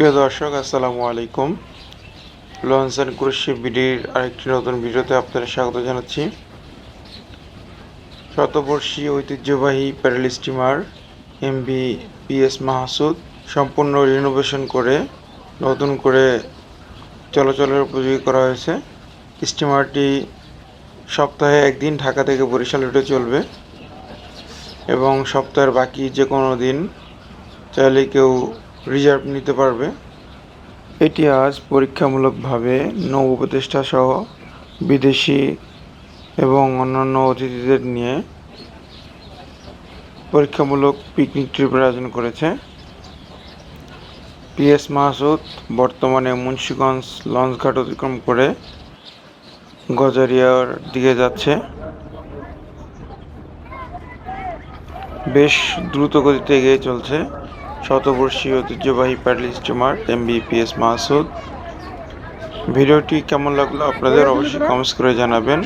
প্রিয় দর্শক, আসসালামু আলাইকুম। লঞ্চ অ্যান্ড ক্রুজ বিডির আরেকটি নতুন ভিডিওতে আপনাদের স্বাগত জানাচ্ছি। শতবর্ষী ঐতিহ্যবাহী paddle steamer MB PS Mahsud সম্পূর্ণ রিনোভেশন করে, নতুন করে চলাচলের উপযোগী করা হয়েছে। স্টিমারটি সপ্তাহে একদিন ঢাকা থেকে বরিশাল রুটে চলবে এবং সপ্তাহের বাকি যে কোনো দিন চাইলে কেউ রিজার্ভ নিতে পারবে। এটি আজ পরীক্ষামূলকভাবে নৌ উপদেষ্টা সহ বিদেশি এবং অন্যান্য অতিথিদের নিয়ে পরীক্ষামূলক পিকনিক ট্রিপের আয়োজন করেছে। পিএস মাহসুদ বর্তমানে মুন্সীগঞ্জ লঞ্চঘাট অতিক্রম করে গজারিয়ার দিকে যাচ্ছে। বেশ দ্রুত গতিতে এগিয়ে চলছে। শতবর্ষী ঐতিহ্যবাহী প্যাডেল স্টিমার এমবিপিএস মাসুদ। ভিডিওটি কেমন লাগল আপনাদের অবশ্যই কমেন্টস করে জানাবেন।